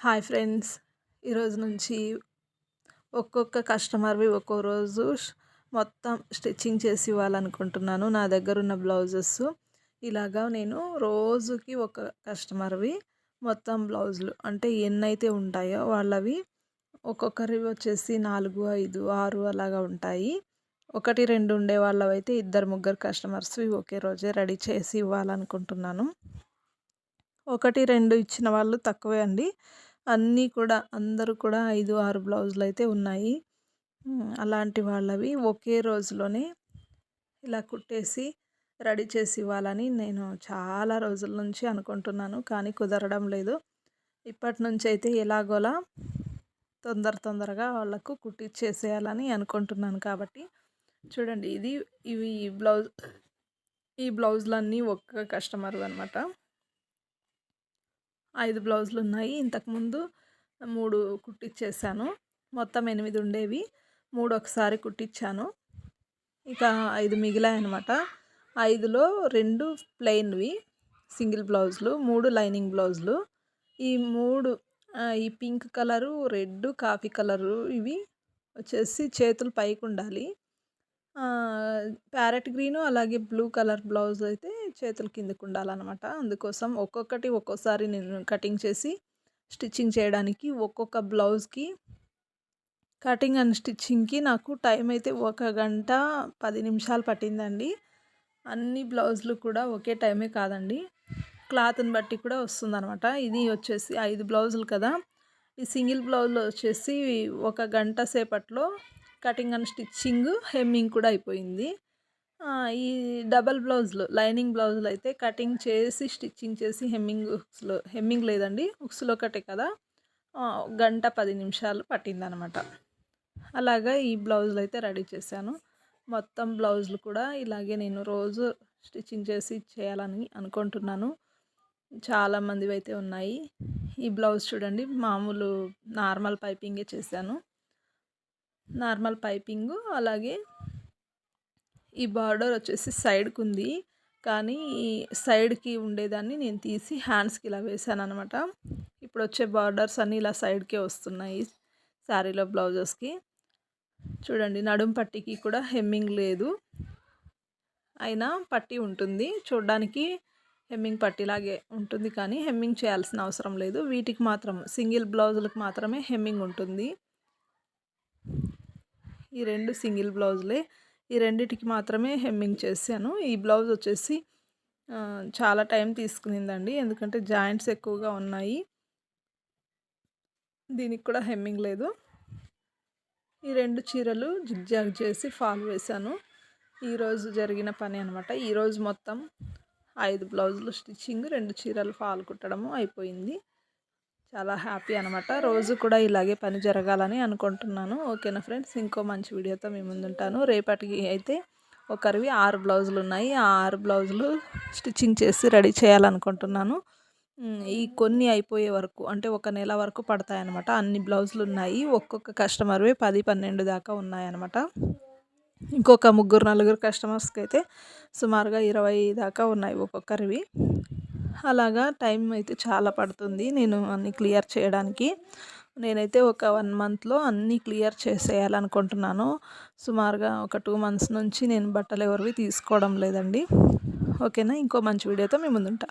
Hi friends. ఈరోజు నుంచి ఒక్కొక్క కస్టమర్వి ఒక్కో రోజు మొత్తం స్టిచ్చింగ్ చేసి ఇవ్వాలనుకుంటున్నాను. నా దగ్గర ఉన్న బ్లౌజెస్. ఇలాగా నేను రోజుకి ఒక కస్టమర్వి మొత్తం బ్లౌజులు అంటే ఎన్నైతే ఉంటాయో వాళ్ళవి ఒక్కొక్కరి వచ్చేసి నాలుగు ఐదు ఆరు అలాగా ఉంటాయి. ఒకటి రెండు ఉండే వాళ్ళవైతే ఇద్దరు ముగ్గురు కస్టమర్స్వి ఒకే రోజే రెడీ చేసి ఇవ్వాలనుకుంటున్నాను. ఒకటి రెండు ఇచ్చిన వాళ్ళు తక్కువే అండి. అన్నీ కూడా అందరూ కూడా ఐదు ఆరు బ్లౌజులు అయితే ఉన్నాయి అలాంటి వాళ్ళవి ఒకే రోజులోనే ఇలా కుట్టేసి రెడీ చేసి ఇవ్వాలని నేను చాలా రోజుల నుంచి అనుకుంటున్నాను కానీ కుదరడం లేదు. ఇప్పటి నుంచి అయితే ఎలాగోలా తొందర తొందరగా వాళ్ళకు కుట్టిచ్చేసేయాలని అనుకుంటున్నాను కాబట్టి. చూడండి ఇది ఇవి బ్లౌజ్ ఈ బ్లౌజులన్నీ ఒక్క కస్టమర్ అనమాట ఐదు బ్లౌజులు ఉన్నాయి ఇంతకుముందు మూడు కుట్టించేసాను మొత్తం ఎనిమిది ఉండేవి. మూడు ఒకసారి కుట్టించాను ఇక ఐదు మిగిలాయి అనమాట ఐదులో రెండు ప్లెయిన్వి సింగిల్ బ్లౌజులు మూడు లైనింగ్ బ్లౌజులు. ఈ మూడు ఈ pink colour red coffee colour ఇవి వచ్చేసి చేతులు పైకి ఉండాలి ప్యారెట్ గ్రీను అలాగే బ్లూ కలర్ బ్లౌజ్ అయితే చేతుల కిందకు ఉండాలన్నమాట. అందుకోసం ఒక్కొక్కటి ఒక్కోసారి నేను కటింగ్ చేసి స్టిచ్చింగ్ చేయడానికి ఒక్కొక్క బ్లౌజ్కి కటింగ్ అండ్ స్టిచ్చింగ్కి నాకు టైం అయితే ఒక గంట పది నిమిషాలు పట్టిందండి. అన్ని బ్లౌజులు కూడా ఒకే టైమే కాదండి. క్లాత్ని బట్టి కూడా వస్తుందన్నమాట. ఇది వచ్చేసి ఐదు బ్లౌజులు కదా. ఈ సింగిల్ బ్లౌజ్ వచ్చేసి ఒక గంట సేపట్లో కటింగ్ అండ్ స్టిచ్చింగ్ హెమ్మింగ్ కూడా అయిపోయింది. ఈ డబల్ బ్లౌజ్లు లైనింగ్ బ్లౌజులు అయితే కటింగ్ చేసి స్టిచ్చింగ్ చేసి హెమ్మింగ్ హుక్స్లో హెమ్మింగ్ లేదండి హుక్స్లో ఒకటే కదా? గంట పది నిమిషాలు పట్టిందనమాట. అలాగా ఈ బ్లౌజులు అయితే రెడీ చేశాను. మొత్తం బ్లౌజులు కూడా ఇలాగే నేను రోజు స్టిచ్చింగ్ చేసి చేయాలని అనుకుంటున్నాను. చాలామందివి అయితే ఉన్నాయి. ఈ బ్లౌజ్ చూడండి మామూలు నార్మల్ పైపింగే చేశాను. నార్మల్ పైపింగు అలాగే ఈ బార్డర్ వచ్చేసి సైడ్కి ఉంది కానీ సైడ్కి ఉండేదాన్ని నేను తీసి హ్యాండ్స్కి ఇలా వేసాను అనమాట ఇప్పుడు వచ్చే బార్డర్స్ అన్నీ ఇలా సైడ్కే వస్తున్నాయి శారీలో బ్లౌజెస్కి. చూడండి నడుం పట్టికి కూడా హెమ్మింగ్ లేదు. అయినా పట్టి ఉంటుంది. చూడడానికి హెమ్మింగ్ పట్టిలాగే ఉంటుంది కానీ హెమ్మింగ్ చేయాల్సిన అవసరం లేదు. వీటికి మాత్రం సింగిల్ బ్లౌజులకు మాత్రమే హెమ్మింగ్ ఉంటుంది. ఈ రెండు సింగిల్ బ్లౌజులే. ఈ రెండిటికి మాత్రమే హెమ్మింగ్ చేశాను. ఈ బ్లౌజ్ వచ్చేసి చాలా టైం తీసుకునిందండి. ఎందుకంటే జాయింట్స్ ఎక్కువగా ఉన్నాయి. దీనికి కూడా హెమ్మింగ్ లేదు. ఈ రెండు చీరలు జిగ్జాగ్ చేసి ఫాల్ వేశాను. ఈరోజు జరిగిన పని అనమాట ఈరోజు మొత్తం ఐదు బ్లౌజులు స్టిచ్చింగ్ రెండు చీరలు ఫాల్ కుట్టడము అయిపోయింది. చాలా హ్యాపీ అనమాట రోజు కూడా ఇలాగే పని జరగాలని అనుకుంటున్నాను. ఓకేనా ఫ్రెండ్స్? ఇంకో మంచి వీడియోతో మీ ముందుంటాను. రేపటికి అయితే ఒకరివి ఆరు బ్లౌజులు ఉన్నాయి. ఆ ఆరు బ్లౌజులు స్టిచ్చింగ్ చేసి రెడీ చేయాలనుకుంటున్నాను. ఈ కొన్ని అయిపోయే వరకు అంటే ఒక నెల వరకు పడతాయన్నమాట. అన్ని బ్లౌజులు ఉన్నాయి. ఒక్కొక్క కస్టమర్వి పది పన్నెండు దాకా ఉన్నాయన్నమాట. ఇంకొక ముగ్గురు నలుగురు కస్టమర్స్కి అయితే సుమారుగా ఇరవై దాకా ఉన్నాయి ఒక్కొక్కరివి. అలాగా టైం అయితే చాలా పడుతుంది నేను అన్ని క్లియర్ చేయడానికి. నేనైతే ఒక వన్ మంత్లో అన్నీ క్లియర్ చేసేయాలనుకుంటున్నాను. సుమారుగా ఒక టూ మంత్స్ నుంచి నేను బట్టలు ఎవరివి తీసుకోవడం లేదండి. ఓకేనా? ఇంకో మంచి వీడియోతో మీ ముందుంటా.